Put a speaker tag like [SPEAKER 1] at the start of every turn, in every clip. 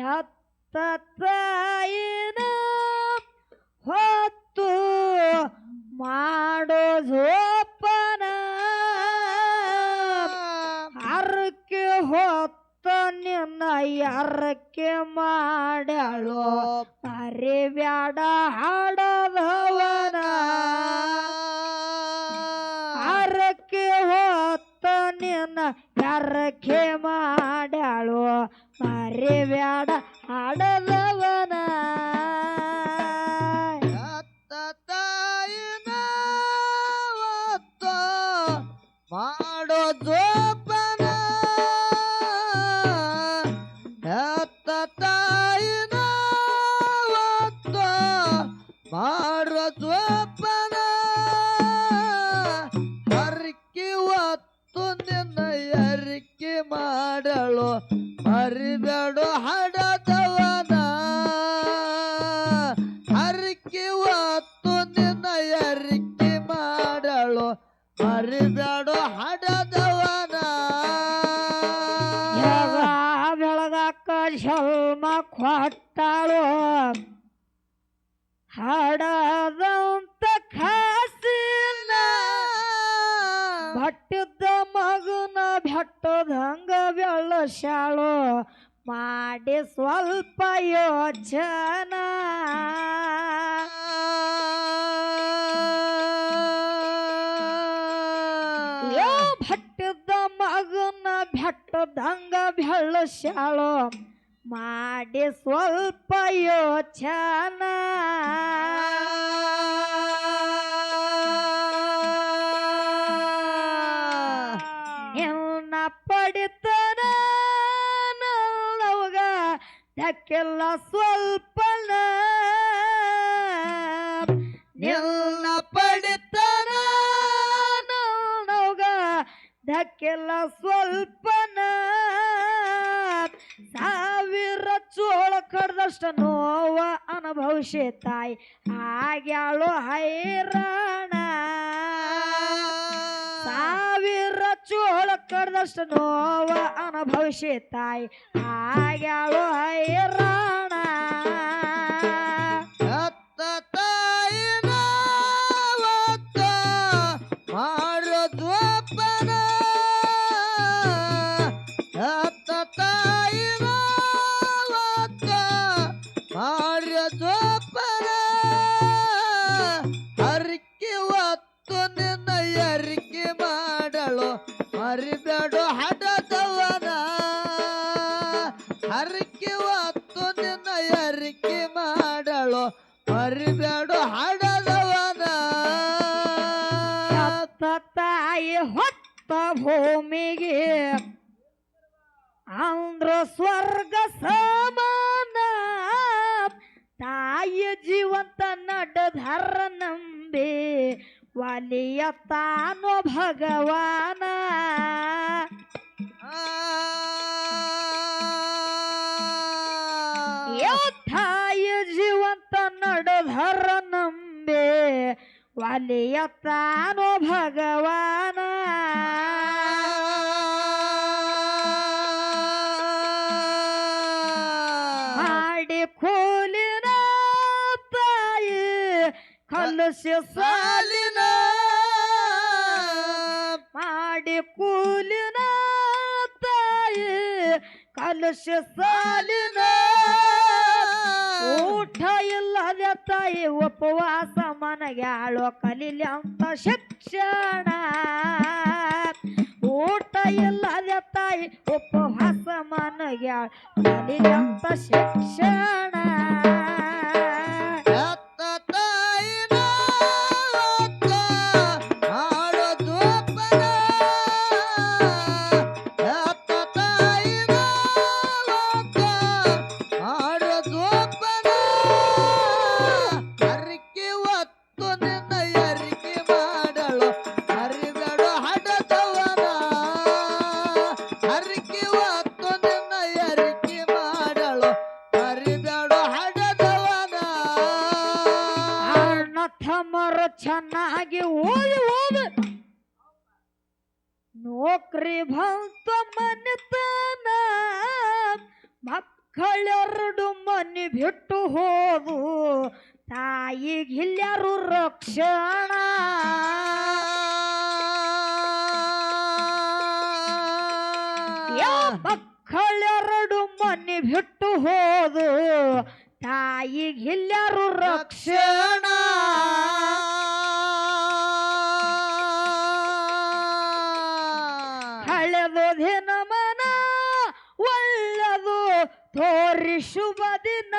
[SPEAKER 1] ಹೆತ್ತ ಹೊತ್ತು ಮಾಡೋ ಜೋಪನ. ಅರ್ಕೆ ಹೊತ್ತ ನಿನ್ನ ಅರ್ಕೆ ಅರೆ ಬ್ಯಾಡ ಹಾಡದವನ. ಅರ್ಕೆ ಹೊತ್ತ ನಿನ್ನ ಅರ್ಕೆ ಮಾಡ್ಯಾಳು. ಅರೆ ಬ್ಯಾಡ ಹಾಡದವನ.
[SPEAKER 2] ಹೆತ್ತ ತಾಯಿನ ಹೊತ್ತು ಮಾಡೋ ಜೋಪನ. ಹೆತ್ತ ತಾಯಿನ ಮಾಡೋ ಜೋಪನ. ಹರಕೆ ಹೊತ್ತು ನಿನ್ನ ಅರಿಕೆ ಮಾಡಲು ಮರಿಬೇಡು ಹಡದವನ
[SPEAKER 1] ಭಟ್ಟದ ಮಗನ ಭಟ್ಟದಂಗ ಶಾಳೋ ಮಾಡಿ ಸ್ವಲ್ಪ ಯೋಚನ ಯೋ ಭಟ್ಟದ ಮಗನ ಭಟ್ಟದಂಗ ಶಾಳೋ ಮಾಡಿ ಸ್ವಲ್ಪ ಯೋಚನ ಧಕ್ಕೆಲ್ಲ ಸ್ವಲ್ಪನ ಪಡಿತನ ನವಗ ಧಕ್ಕೆಲ್ಲ ಸ್ವಲ್ಪನ ಸಾವಿರ ಚೋಳ ಕಡ್ದಷ್ಟ ನೋವ ಅನುಭವಿಸಿ ತಾಯಿ. ಆಗ್ಯಾಳು ಹೈರಾಣ ಕಡ್ದಷ್ಟು ನೋವ ಅನುಭವಿಸಿ ತಾಯಿ ಆಗ್ಯಾಳು ಹೈರಾಣ.
[SPEAKER 2] ಮರಿಬೇಡು ಹಠದವನ ಹರಿಕೆ ಹೊತ್ತು ನಿನ್ನ ಅರಿಕೆ ಮಾಡಳು ಮರಿಬೇಡು ಹಡದವನ
[SPEAKER 1] ತಾಯಿ ಹೊತ್ತ ಭೂಮಿಗೆ ಅಂದ್ರ ಸ್ವರ್ಗ ಸಮಾನ. ತಾಯಿ ಜೀವಂತ ನಡ ಧರ ನಂಬಿ ವಾಲಿಯ ತಾನು ಭಗವಾನ ಯೋ ತಾಯಿ ಜೀವಂತ ನಡಧರ ನಂಬೆ ವಾಲಿಯ ತಾನು ಭಗವಾನ ಮಾಡಿ ಕೂಲಿನ ತಾಯಿ ಕೂಲಿನ ತಾಯಿ ಕಲಶ ಸಾಲಿನ ಊಟ ಇಲ್ಲದೆ ತಾಯಿ, ಉಪವಾಸ ಮನಗ್ಯಾಳೋ ಕಲೀಲಿ ಅಂತ ಶಿಕ್ಷಣ. ಊಟ ಇಲ್ಲದೆ ತಾಯಿ, ಉಪವಾಸ ಮನಗ್ಯಾಳ ಕಲೀಲಿ ಅಂತ ಶಿಕ್ಷಣ. ತಮ್ಮರು ಚೆನ್ನಾಗಿ ಓದಿ ಓದು ನೌಕರಿ ಬಂತ ಮನೆತನ ಮಕ್ಕಳ ಮಕ್ಕಳೆರಡು ಮನೆ ಬಿಟ್ಟು ಹೋದು ತಾಯಿಗಿಲ್ಯಾರು ರಕ್ಷಣ? ಮಕ್ಕಳೆರಡು ಮನೆ ಬಿಟ್ಟು ಹೋದು ತಾಯಿಗಿಲ್ಯಾರು ರಕ್ಷಣ. ಹಳೆದು ದಿನ ಮನ, ಒಳ್ಳದು ತೋರಿ ಶುಭ ದಿನ.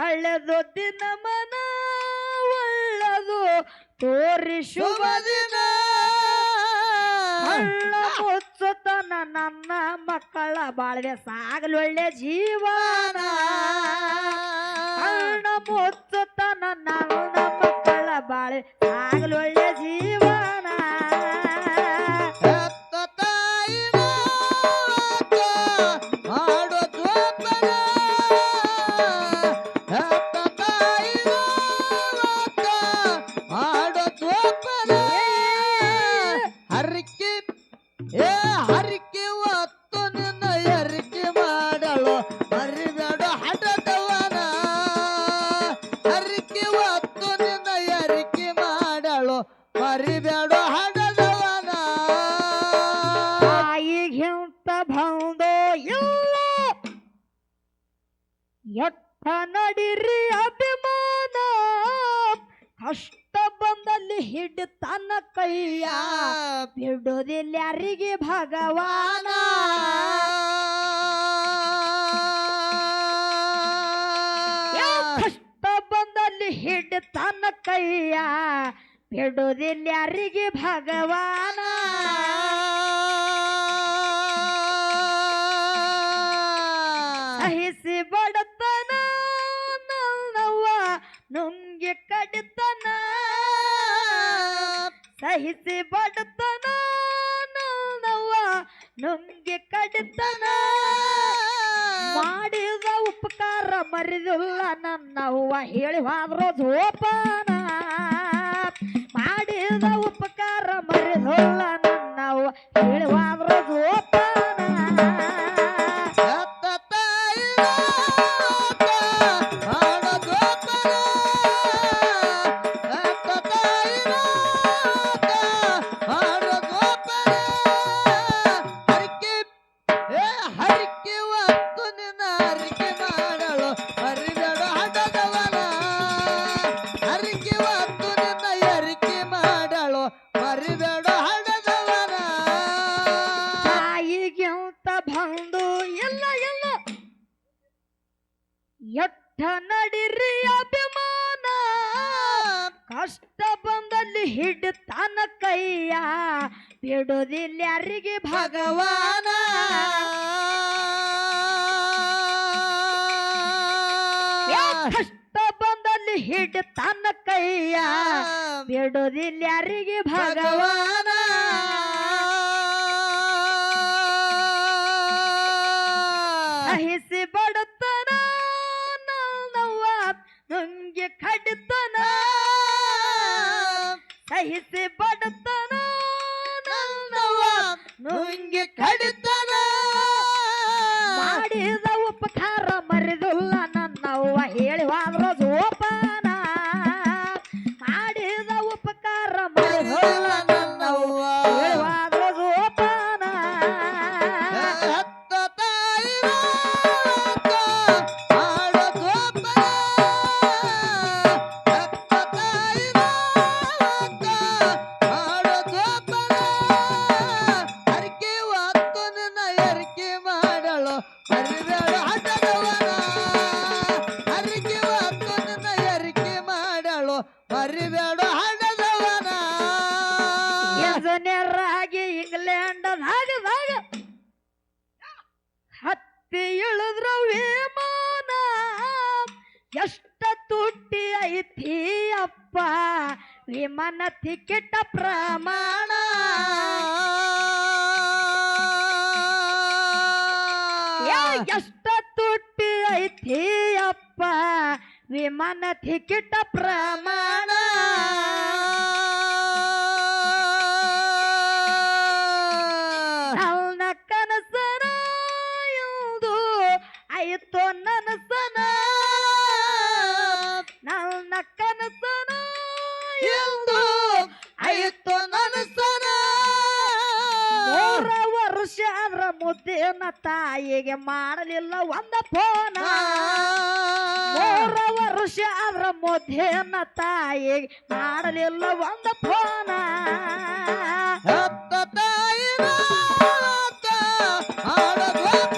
[SPEAKER 1] ಹಳೆದು ದಿನ ಮನ, ಒಳ್ಳದು ತೋರಿ ಶುಭ
[SPEAKER 2] ದಿನ.
[SPEAKER 1] ಮುಚ್ಚುತನ ನನ್ನ ಮಕ್ಕಳ ಬಾಳ್ವೆ ಸಾಗಲೊಳ್ಳೆ ಜೀವನ. ಕಳ್ಳ ಮುಚ್ಚುತ್ತ ನನ್ನ ಮಕ್ಕಳ ಬಾಳ್ವೆ ಸಾಗಲೊಳ್ಳೆ ಜೀವನ. ಬಿಡೋದಿಲ್ಲ ಯಾರಿಗೆ ಭಗವಾನ. ಕಷ್ಟ ಬಂದಲ್ಲಿ ಹಿಡ್ತಾನ ಕೈಯ ಬಿಡೋದಿಲ್ಲ ಯಾರಿಗೆ ಭಗವಾನ. ಸಹಿಸಿ ಬಡತನ ನನ್ನವ್ವ ನುಂಗಿ ಕಡಿತನ. ಸಹಿಸಿ ಬಡತನ ನನ್ನವ್ವ ನುಂಗಿ ಕಡಿತನ. ಮಾಡಿದ ಉಪಕಾರ ಮರಿದಿಲ್ಲ ನನ್ನವ್ವ, ಹೇಳಿ ಹೋದ್ರು ಜೋಪಾನ ಮಾಡಿದ ಉಪಕಾರ ಮರಿದಿಲ್ಲ ನನ್ನವ್ವ, ಹೇಳಿ ಹೋದ್ರು ಕಷ್ಟ ಬಂದಲ್ಲಿ ಹಿಡ್ತಾನ ಕೈಯ ಬಿಡೋದಿಲ್ಲ ಯಾರಿಗೆ ಭಗವಾನ. ಕಷ್ಟ ಬಂದಲ್ಲಿ ಹಿಡ್ತಾನ ಕೈಯ ಬಿಡೋದಿಲ್ಲ ಯಾರಿಗೆ ಭಗವಾನ. ಸಹಿಸಿ ಬಡತನ ನನ್ನವ್ವ ಎಷ್ಟ ತುಟ್ಟಿ ಐತಿ ಅಪ್ಪ ವಿಮಾನ ಟಿಕೆಟ್ ಪ್ರಮಾಣ. ಎಷ್ಟು ತುಟ್ಟಿ ಐತಿ ಅಪ್ಪ ವಿಮಾನ ಟಿಕೆಟ್ ಪ್ರಮಾಣ. ನನ್ನ ನನ್ನ ಕನಸನ ಎಂದು ಆಯಿತು ನನಸನ. ಮೂರ ವರ್ಷ ಆದ್ರ ತಾಯಿಗೆ ಮಾಡಲಿಲ್ಲ ಒಂದ ಫೋನ. ಮೂರ ವರ್ಷ ಆದ್ರ ಮುದ್ದೇನ ತಾಯಿಗೆ ಮಾಡಲಿಲ್ಲ ಒಂದ ಫೋನ.
[SPEAKER 2] ಹತ್ತ ತಾಯಿ
[SPEAKER 1] ಆಡದ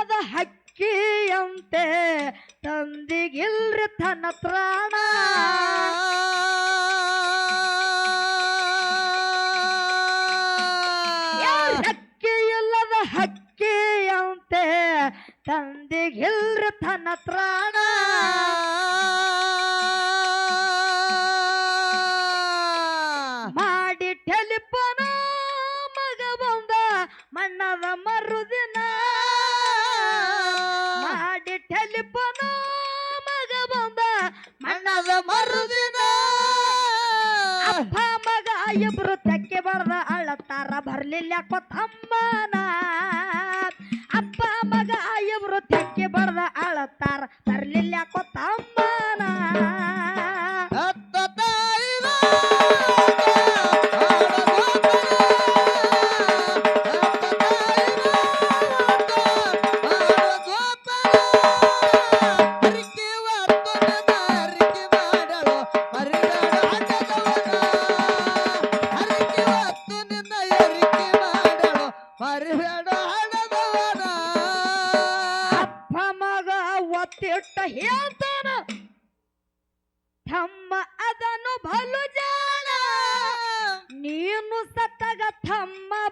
[SPEAKER 1] ಇಲ್ಲದ ಹಕ್ಕಿಯಂತೆ ತಂದಿಗಿಲ್ರಿ ತನ್ನ ಪ್ರಾಣ. ಏ ರೆಕ್ಕಿ ಇಲ್ಲದ ಹಕ್ಕಿಯಂತೆ ತಂದಿಗಿಲ್ರಿ ತನ್ನ ಪ್ರಾಣ. ಇಬ್ರು ತೆಕ್ಕೆ ಬಡ್ದ ಅಳತಾರ ಬರ್ಲಿಲ್ಲ ಕೊತ್ತಮ್ಮನ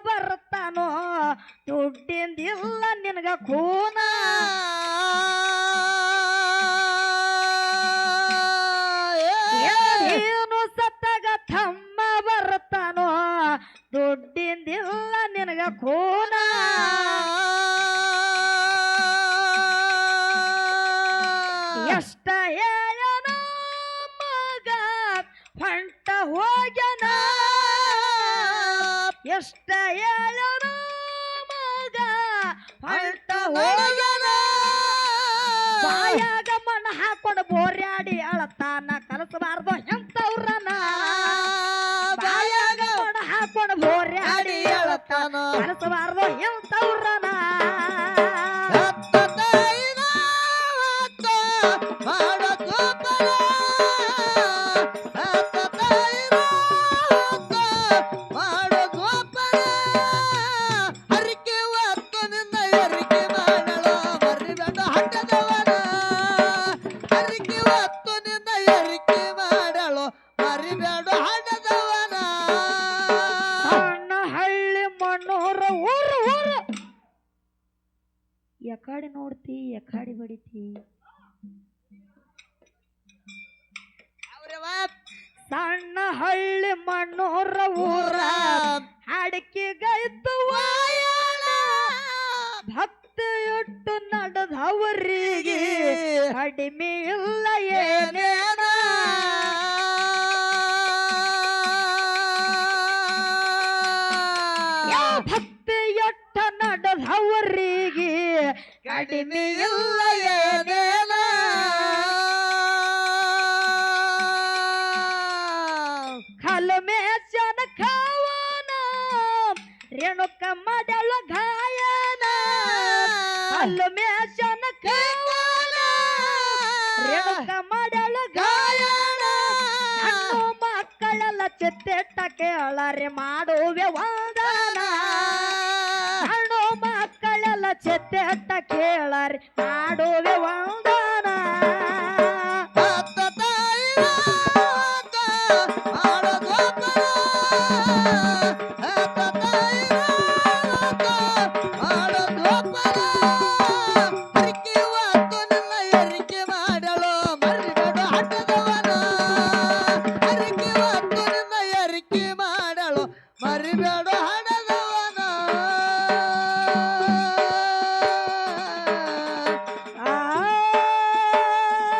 [SPEAKER 1] ಬರ್ತಾನೋ ದುಡ್ಡಿಂದಿಲ್ಲ ನಿನಗ ಖೂನ. ಏನು ಸತ್ತಾಗ ತಮ್ಮ ಬರ್ತಾನೋ ದುಡ್ಡಿಂದಿಲ್ಲ ನಿನಗ ಕೂನ ಎಷ್ಟ ಹೇಳನ ಮಗ ಹೋಗ್ಯನ. ಬಾಯಾಗ ಮಣ್ಣು ಹಾಕೊಂಡು ಬೋರ್ಯಾಡಿ ಅಳತಾನ. ಕಲಸಬಾರ್ದು ಎಂತವ್ರನ ಬಾಯಾಗ ಮಣ್ಣು ಹಾಕೊಂಡು ಬೋರ್ಯಾಡಿ ಅಳತಾನ. ಕಲಸಬಾರ್ದು ಎಂತವ್ರನ ಹಳ್ಳಿ ಮಣ್ಣೂರ ಊರ ಅಡಕೆ ಗೈತು ಭಕ್ತಿಯುಟ್ಟು ನಡೆದವರಿಗೆ ಕಡಿಮೆ ಇಲ್ಲ ಏನೇನ. ಭಕ್ತಿಯಟ್ಟ ನಡೆದವರಿಗೆ ಕಡಿಮೆ ಇಲ್ಲ ಮಾಡಲು ಗಾಯನ ಅಲ್ಲ ಖಾವನ ರೇಣುಕ ಮಾಡಲು ಗಾಯನ ಹಣ್ಣು ಮಕ್ಕಳೆಲ್ಲ ಚಿತ್ತೆಟ್ಟ ಕೇಳರೆ ಮಾಡುವೆ ವಾದನ ಹಣ್ಣು ಮಕ್ಕಳೆಲ್ಲ ಚಿತ್ತೆಟ್ಟ ಕೇಳರೆ